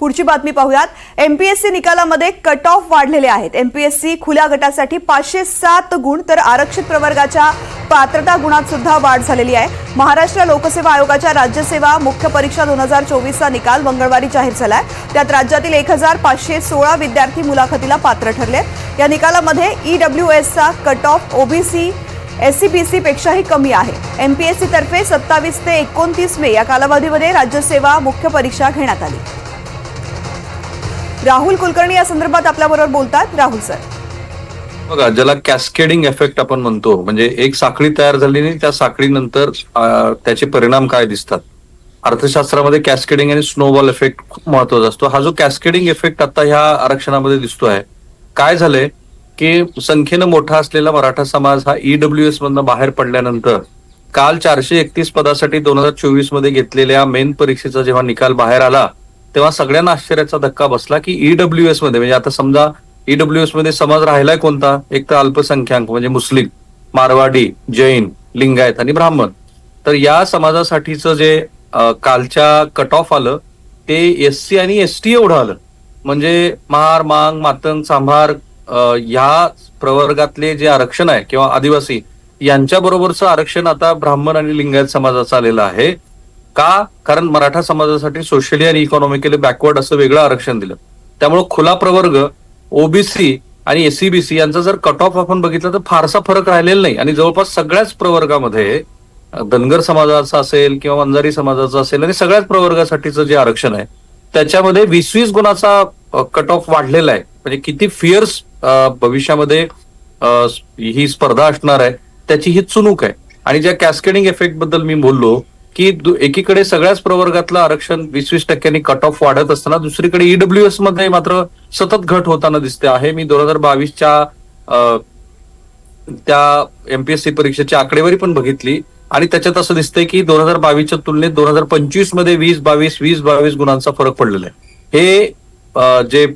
पुढची बातमी पाहूयात. एमपीएससी निकालामध्ये कट ऑफ वाढलेले आहेत. एमपीएससी खुल्या गटासाठी पाचशे सात गुण तर आरक्षित प्रवर्गाच्या पात्रता गुणात सुद्धा वाढ झालेली आहे. महाराष्ट्र लोकसेवा आयोगाच्या राज्यसेवा मुख्य परीक्षा दोन हजार चोवीसचा निकाल मंगळवारी जाहीर झाला आहे त्यात राज्यातील एक हजार पाचशे सोळा विद्यार्थी मुलाखतीला पात्र ठरले. या निकालामध्ये ईडब्ल्यू एसचा कट ऑफ ओबीसी एससीबीसी पेक्षाही कमी आहे. एमपीएससी तर्फे सत्तावीस ते एकोणतीस मे या कालावधीमध्ये राज्यसेवा मुख्य परीक्षा घेण्यात आली. राहुल कुलकर्णी या संदर्भात आपल्याबरोबर बोलतात. राहुल सर. बघा ज्याला कॅस्केडिंग इफेक्ट आपण म्हणतो म्हणजे एक साखळी तयार झाली आणि त्या साखळीनंतर त्याचे परिणाम काय दिसतात? अर्थशास्त्रामध्ये कॅस्केडिंग आणि स्नोबॉल इफेक्ट खूप महत्त्वाचा असतो. हा जो कॅस्केडिंग इफेक्ट आता ह्या आरक्षणामध्ये दिसतो आहे काय झालंय? की संख्येनं मोठा असलेला मराठा समाज हा ईडब्ल्यू एस मधनं बाहेर पडल्यानंतर काल चारशे एकतीस पदासाठी दोन हजार चोवीसमध्ये घेतलेल्या मेन परीक्षेचा जेव्हा निकाल बाहेर आला तेव्हा सगळ्यांना आश्चर्याचा धक्का बसला की ईडब्ल्यू एसमध्ये म्हणजे आता समजा ईडब्ल्यू एसमध्ये समाज राहिलाय कोणता? एक तर अल्पसंख्याक म्हणजे मुस्लिम मारवाडी जैन लिंगायत आणि ब्राह्मण. तर या समाजासाठीचं जे कालच्या कट ऑफ आलं ते एस सी आणि एस टी एवढं आलं. म्हणजे महार मांग मातंग सांभार या ह्या प्रवर्गातले जे आरक्षण आहे किंवा आदिवासी यांच्या बरोबरचं आरक्षण आता ब्राह्मण आणि लिंगायत समाजाचं आलेलं आहे. का? कारण मराठा समाजासाठी सोशली आणि इकॉनॉमिकली बॅकवर्ड असं वेगळं आरक्षण दिलं. त्यामुळे खुला प्रवर्ग ओबीसी आणि एससीबीसी यांचा जर कट ऑफ आपण बघितलं तर फारसा फरक राहिलेला नाही. आणि जवळपास सगळ्याच प्रवर्गामध्ये धनगर समाजाचा असेल किंवा वंजारी समाजाचा असेल आणि सगळ्याच प्रवर्गासाठीचं जे आरक्षण आहे त्याच्यामध्ये वीस वीस गुणाचा कट ऑफ वाढलेला आहे. म्हणजे किती फिअर्स भविष्यामध्ये ही स्पर्धा असणार आहे त्याची ही चुनूक आहे. आणि ज्या कॅस्केडिंग इफेक्टबद्दल मी बोललो की एकीकडे सगळ्याच प्रवर्गातलं आरक्षण वीस वीस टक्क्यांनी कट ऑफ वाढत असताना दुसरीकडे ईडब्ल्यू एसमध्ये मात्र सतत घट होताना दिसते आहे. मी दोन हजार बावीसच्या त्या एमपीएससी परीक्षेची आकडेवारी पण बघितली आणि त्याच्यात असं दिसतंय की दोन हजार बावीसच्या तुलनेत दोन हजार पंचवीसमध्ये वीस बावीस वीस बावीस गुणांचा फरक पडलेला आहे. हे जे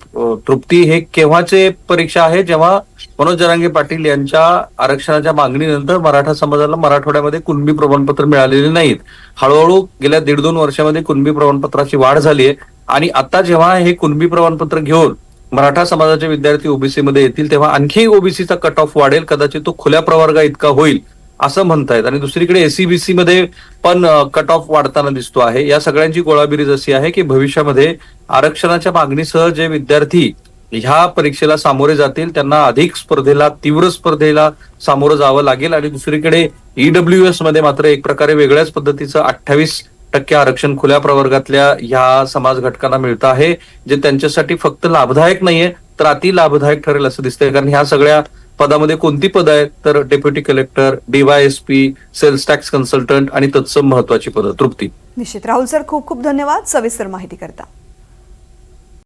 तृप्ती हे केव्हाचे परीक्षा आहे? जेव्हा मनोज जरांगे पाटील यांच्या आरक्षणाच्या मागणीनंतर मराठा समाजाला मराठवाड्यामध्ये कुणबी प्रमाणपत्र मिळालेले नाहीत. हळूहळू गेल्या दीड दोन वर्षामध्ये कुणबी प्रमाणपत्राची वाढ झाली आहे. आणि आता जेव्हा हे कुणबी प्रमाणपत्र घेऊन मराठा समाजाचे विद्यार्थी ओबीसी मध्ये येतील तेव्हा आणखी ओबीसीचा कट ऑफ वाढेल कदाचित तो खुल्या प्रवर्गा इतका होईल असं म्हणतायत. आणि दुसरीकडे एसीबीसी मध्ये पण कट ऑफ वाढताना दिसतो आहे. या सगळ्यांची गोळाबिरीज अशी आहे की भविष्यामध्ये आरक्षणाच्या मागणीसह जे विद्यार्थी ह्या परीक्षेला सामोरे जातील त्यांना अधिक स्पर्धेला तीव्र स्पर्धेला सामोरं जावं लागेल आणि दुसरीकडे ईडब्ल्यू एसमध्ये मात्र एक प्रकारे वेगळ्याच पद्धतीचं अठ्ठावीस टक्के आरक्षण खुल्या प्रवर्गातल्या ह्या समाज घटकांना मिळतं आहे जे त्यांच्यासाठी फक्त लाभदायक नाहीये तर अति लाभदायक ठरेल असं दिसतंय. कारण ह्या सगळ्या पदामध्ये कोणती पदं आहेत? तर deputy collector DYSP sales tax consultant आणि तत्सम महत्वाची पदं. तृप्ती. निश्चित. राहुल सर खूप खूप धन्यवाद. सविस्तर माहिती करता.